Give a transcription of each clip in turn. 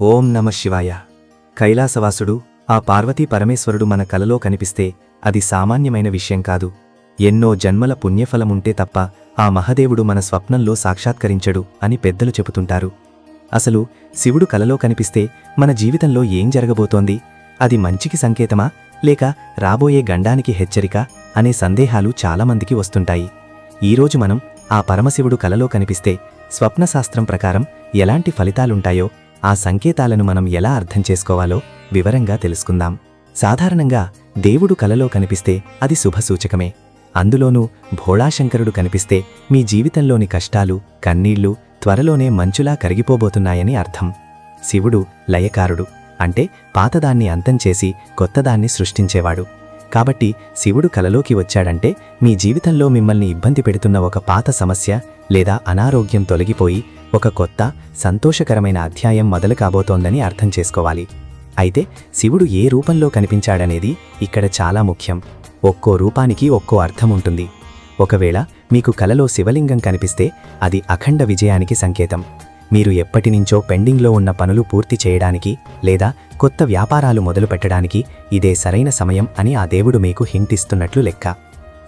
ఓం నమ శివాయ. కైలాసవాసుడు ఆ పార్వతీ పరమేశ్వరుడు మన కలలో కనిపిస్తే అది సామాన్యమైన విషయం కాదు. ఎన్నో జన్మల పుణ్యఫలముంటే తప్ప ఆ మహదేవుడు మన స్వప్నంలో సాక్షాత్కరించడు అని పెద్దలు చెబుతుంటారు. అసలు శివుడు కలలో కనిపిస్తే మన జీవితంలో ఏం జరగబోతోంది? అది మంచికి సంకేతమా? లేక రాబోయే గండానికి హెచ్చరిక? అనే సందేహాలు చాలామందికి వస్తుంటాయి. ఈరోజు మనం ఆ పరమశివుడు కలలో కనిపిస్తే స్వప్నశాస్త్రం ప్రకారం ఎలాంటి ఫలితాలుంటాయో ఆ సంకేతాలను మనం ఎలా అర్థం చేసుకోవాలో వివరంగా తెలుసుకుందాం. సాధారణంగా దేవుడు కలలో కనిపిస్తే అది శుభసూచకమే అందులోనూ భోళాశంకరుడు కనిపిస్తే మీ జీవితంలోని కష్టాలు కన్నీళ్ళు త్వరలోనే మంచులా కరిగిపోబోతున్నాయని అర్థం. శివుడు లయకారుడు అంటే పాతదాన్ని అంతం చేసి కొత్తదాన్ని సృష్టించేవాడు. కాబట్టి శివుడు కలలోకి వచ్చాడంటే మీ జీవితంలో మిమ్మల్ని ఇబ్బంది పెడుతున్న ఒక పాత సమస్య లేదా అనారోగ్యం తొలగిపోయి ఒక కొత్త సంతోషకరమైన అధ్యాయం మొదలు కాబోతోందని అర్థం చేసుకోవాలి. అయితే శివుడు ఏ రూపంలో కనిపించాడనేది ఇక్కడ చాలా ముఖ్యం. ఒక్కో రూపానికి ఒక్కో అర్థం ఉంటుంది. ఒకవేళ మీకు కలలో శివలింగం కనిపిస్తే అది అఖండ విజయానికి సంకేతం. మీరు ఎప్పటినుంచో పెండింగ్లో ఉన్న పనులు పూర్తి చేయడానికి లేదా కొత్త వ్యాపారాలు మొదలుపెట్టడానికి ఇదే సరైన సమయం అని ఆ దేవుడు మీకు హింటిస్తున్నట్లు లెక్క.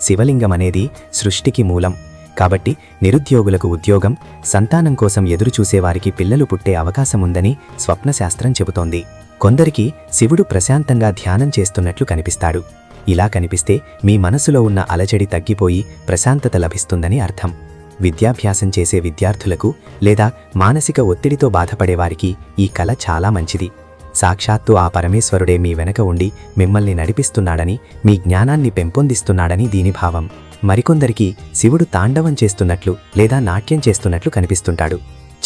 శివలింగం అనేది సృష్టికి మూలం. కాబట్టి నిరుద్యోగులకు ఉద్యోగం సంతానం కోసం ఎదురుచూసేవారికి పిల్లలు పుట్టే అవకాశముందని స్వప్నశాస్త్రం చెబుతోంది. కొందరికి శివుడు ప్రశాంతంగా ధ్యానం చేస్తున్నట్లు కనిపిస్తాడు. ఇలా కనిపిస్తే మీ మనసులో ఉన్న అలజడి తగ్గిపోయి ప్రశాంతత లభిస్తుందని అర్థం. విద్యాభ్యాసం చేసే విద్యార్థులకు లేదా మానసిక ఒత్తిడితో బాధపడేవారికి ఈ కళ చాలా మంచిది. సాక్షాత్తు ఆ పరమేశ్వరుడే మీ వెనక ఉండి మిమ్మల్ని నడిపిస్తున్నాడని మీ జ్ఞానాన్ని పెంపొందిస్తున్నాడని దీని భావం. మరికొందరికి శివుడు తాండవం చేస్తున్నట్లు లేదా నాట్యం చేస్తున్నట్లు కనిపిస్తుంటాడు.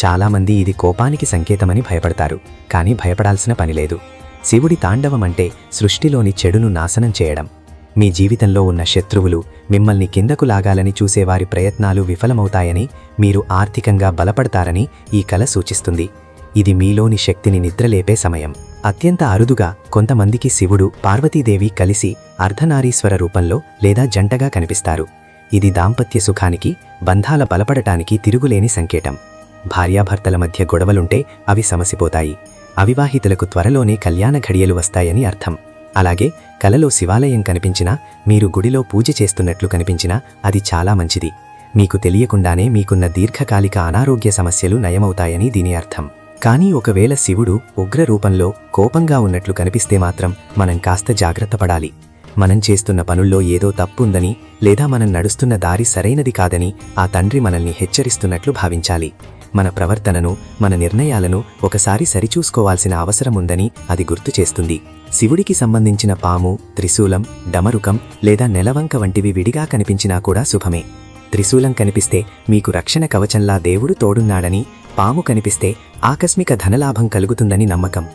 చాలామంది ఇది కోపానికి సంకేతమని భయపడతారు కానీ భయపడాల్సిన పనిలేదు శివుడి తాండవం అంటే సృష్టిలోని చెడును నాశనం చేయడం. మీ జీవితంలో ఉన్న శత్రువులు మిమ్మల్ని కిందకు లాగాలని చూసేవారి ప్రయత్నాలు విఫలమవుతాయని మీరు ఆర్థికంగా బలపడతారని ఈ కల సూచిస్తుంది. ఇది మీలోని శక్తిని నిద్రలేపే సమయం. అత్యంత అరుదుగా కొంతమందికి శివుడు పార్వతీదేవి కలిసి అర్ధనారీశ్వర రూపంలో లేదా జంటగా కనిపిస్తారు. ఇది దాంపత్య సుఖానికి బంధాల బలపడటానికి తిరుగులేని సంకేతం. భార్యాభర్తల మధ్య గొడవలుంటే అవి సమసిపోతాయి. అవివాహితులకు త్వరలోనే కళ్యాణ ఘడియలు వస్తాయని అర్థం. అలాగే కలలో శివాలయం కనిపించినా మీరు గుడిలో పూజ చేస్తున్నట్లు కనిపించినా అది చాలా మంచిది. మీకు తెలియకుండానే మీకున్న దీర్ఘకాలిక అనారోగ్య సమస్యలు నయమవుతాయని దీని అర్థం. కానీ ఒకవేళ శివుడు ఉగ్ర రూపంలో కోపంగా ఉన్నట్లు కనిపిస్తే మాత్రం మనం కాస్త జాగ్రత్త పడాలి. మనం చేస్తున్న పనుల్లో ఏదో తప్పుందని లేదా మనం నడుస్తున్న దారి సరైనది కాదని ఆ తండ్రి మనల్ని హెచ్చరిస్తున్నట్లు భావించాలి. మన ప్రవర్తనను మన నిర్ణయాలను ఒకసారి సరిచూసుకోవాల్సిన అవసరముందని అది గుర్తు చేస్తుంది. శివుడికి సంబంధించిన పాము త్రిశూలం డమరుకం లేదా నెలవంక వంటివి విడిగా కనిపించినా కూడా శుభమే. త్రిశూలం కనిపిస్తే మీకు రక్షణ కవచంలా దేవుడు తోడున్నాడని పాము కనిపిస్తే ఆకస్మిక ధనలాభం కలుగుతుందని నమ్మకం.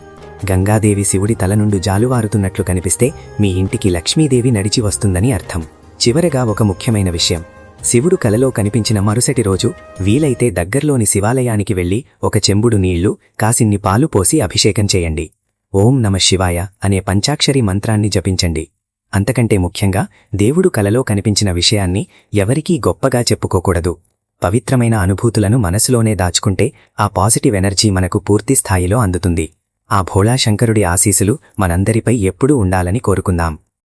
గంగాదేవి శివుడి తల నుండి జాలువారుతున్నట్లు కనిపిస్తే మీ ఇంటికి లక్ష్మీదేవి నడిచి వస్తుందని అర్థం. చివరగా ఒక ముఖ్యమైన విషయం. శివుడు కలలో కనిపించిన మరుసటి రోజు వీలైతే దగ్గర్లోని శివాలయానికి వెళ్ళి ఒక చెంబుడు నీళ్ళు కాసిన్ని పాలు పోసి అభిషేకం చేయండి. ఓం నమ శివాయ అనే పంచాక్షరి మంత్రాన్ని జపించండి. అంతకంటే ముఖ్యంగా దేవుడు కలలో కనిపించిన విషయాన్ని ఎవరికీ గొప్పగా చెప్పుకోకూడదు. పవిత్రమైన అనుభూతులను మనసులోనే దాచుకుంటే ఆ పాజిటివ్ ఎనర్జీ మనకు పూర్తి స్థాయిలో అందుతుంది. ఆ భోళాశంకరుడి ఆశీసులు మనందరిపై ఎప్పుడూ ఉండాలని కోరుకుందాం.